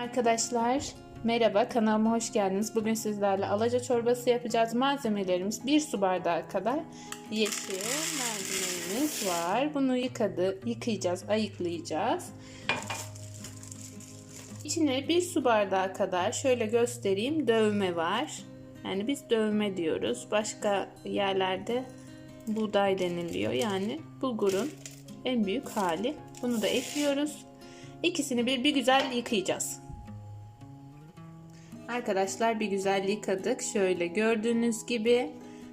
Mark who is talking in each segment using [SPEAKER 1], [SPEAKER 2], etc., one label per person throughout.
[SPEAKER 1] Arkadaşlar merhaba kanalıma hoş geldiniz. Bugün sizlerle alaca çorbası yapacağız. Malzemelerimiz 1 su bardağı kadar yeşil mercimeğimiz var. Bunu yıkadı, yıkayacağız, ayıklayacağız. İçine 1 su bardağı kadar şöyle göstereyim dövme var. Yani biz dövme diyoruz. Başka yerlerde buğday deniliyor. Yani bulgurun en büyük hali. Bunu da ekliyoruz. İkisini bir, bir güzel yıkayacağız. Arkadaşlar bir güzel yıkadık. Şöyle gördüğünüz gibi.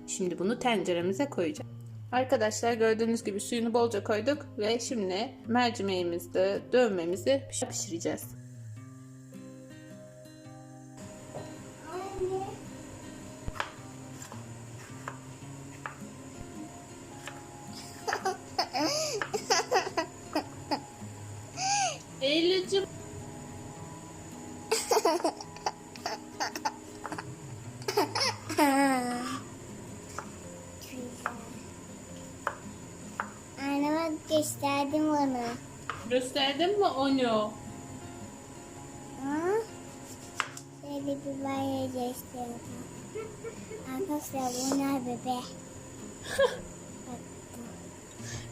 [SPEAKER 1] Şimdi bunu tenceremize koyacağız. Arkadaşlar gördüğünüz gibi suyunu bolca koyduk ve şimdi mercimeğimizde dövmemizi pişireceğiz. Eylül'cüm
[SPEAKER 2] Anne bak gösterdim onu.
[SPEAKER 1] gösterdin mi onu?
[SPEAKER 2] Ha? Şöyle bir bayağı gösterdim. Arkadaşlar bunlar bebe.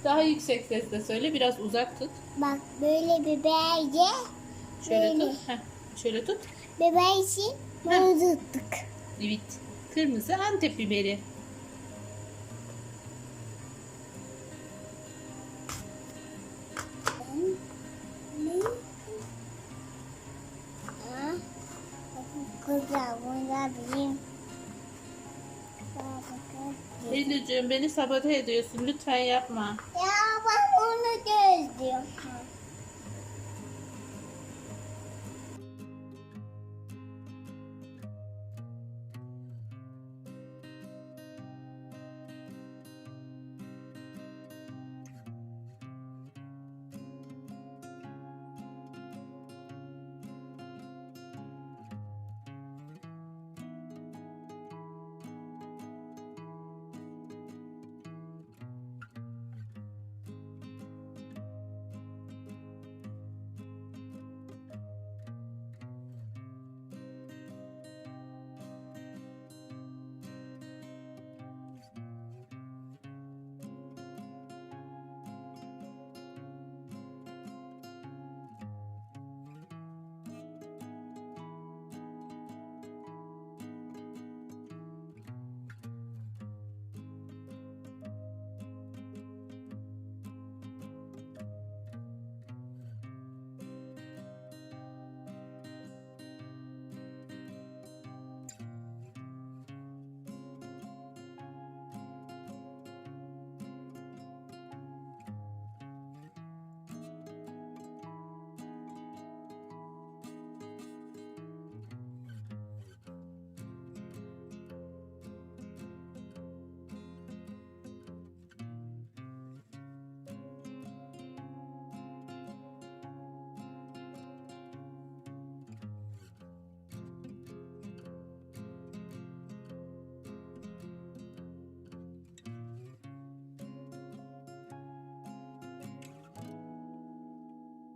[SPEAKER 1] Daha yüksek sesle söyle biraz uzak tut.
[SPEAKER 2] Bak böyle bebeğe
[SPEAKER 1] Şöyle
[SPEAKER 2] Böyle.
[SPEAKER 1] tut. Heh, şöyle tut.
[SPEAKER 2] bebeği için bunu tuttuk.
[SPEAKER 1] Evet. Kırmızı Antep biberi.
[SPEAKER 2] Bakın.
[SPEAKER 1] Eylül'cüğüm beni sabote ediyorsun. Lütfen yapma.
[SPEAKER 2] Ya ben onu gözlüyorum.